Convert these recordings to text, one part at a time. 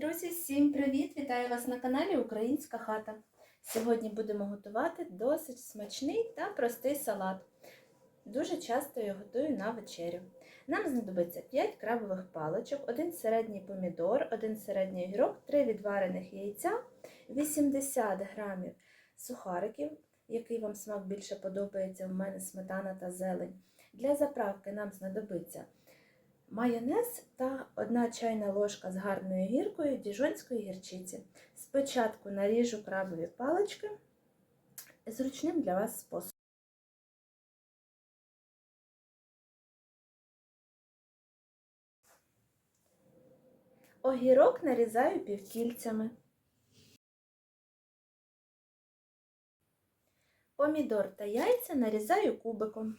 Друзі, всім привіт! Вітаю вас на каналі Українська хата. Сьогодні будемо готувати досить смачний та простий салат. Дуже часто я готую на вечерю. Нам знадобиться 5 крабових паличок, 1 середній помідор, 1 середній огірок, 3 відварених яйця, 80 грамів сухариків, який вам смак більше подобається, у мене сметана та зелень. Для заправки нам знадобиться майонез та 1 чайна ложка з гарною гіркою діжонської гірчиці. Спочатку наріжу крабові палички зручним для вас способом. Огірок нарізаю півкільцями. Помідор та яйця нарізаю кубиком.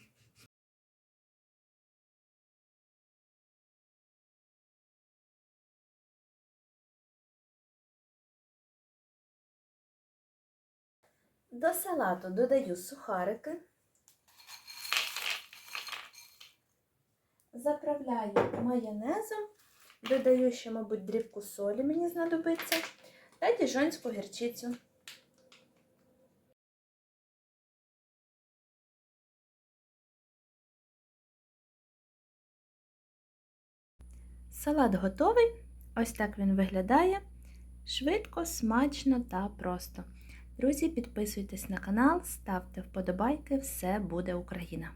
До салату додаю сухарики, заправляю майонезом, додаю ще, мабуть, дрібку солі мені знадобиться, та діжонську гірчицю. Салат готовий. Ось так він виглядає. Швидко, смачно та просто. Друзі, підписуйтесь на канал, ставте вподобайки, все буде Україна!